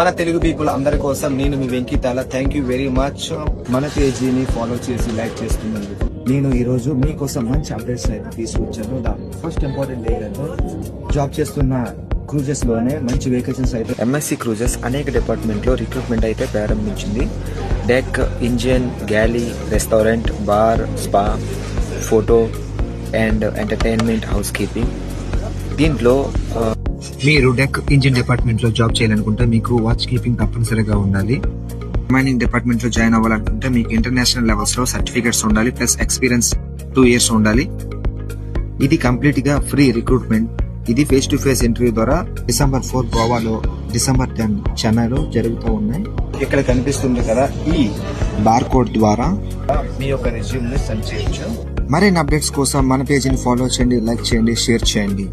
మన తెలుగు పీపుల్ అందరి కోసం నేను మీ వెంకితాల. థ్యాంక్ యూ వెరీ మచ్ మన పేజీని ఫాలో చేసి లైక్ చేస్తున్నందుకు నేను ఈ రోజు మీకోసం మంచి అప్డేట్స్ అయితే తీసుకొచ్చాను. ఫస్ట్ ఇంపార్టెంట్ ఏంటంటే జాబ్ చేస్తున్న క్రూజెస్లోనే మంచి వేకెన్సీస్ అయితే ఎంఎస్సి క్రూజెస్ అనేక డిపార్ట్మెంట్లో రిక్రూట్మెంట్ అయితే ప్రారంభించింది. Deck engine galley restaurant bar spa photo and entertainment housekeeping దీంట్లో మీరు డెక్ ఇంజిన్ డిపార్ట్మెంట్లో జాబ్ చేయాలనుకుంటే మీకు వాచ్ కీపింగ్ తప్పనిసరిగా ఉండాలి. మైనింగ్ డిపార్ట్మెంట్లో జాయిన్ అవ్వాలనుకుంటే మీకు ఇంటర్నేషనల్ లెవెల్స్లో సర్టిఫికేట్స్ ఉండాలి ప్లస్ ఎక్స్పీరియన్స్ టూ ఇయర్స్ ఉండాలి. ఇది కంప్లీట్గా ఫ్రీ రిక్రూట్మెంట్. ఇది ఫేస్ టు ఫేస్ ఇంటర్వ్యూ ద్వారా డిసెంబర్ ఫోర్ గోవాలో డిసెంబర్ టెన్ చెన్నైలో జరుగుతూ ఉన్నాయి. ఇక్కడ కనిపిస్తుంది కదా ఈ బార్ కోడ్ ద్వారా మీ యొక్క రెజ్యూమ్ని సెండ్ చేయొచ్చు. మరిన్ని అప్డేట్స్ కోసం మన పేజీని ఫాలో చేయండి లైక్ చేయండి షేర్ చేయండి.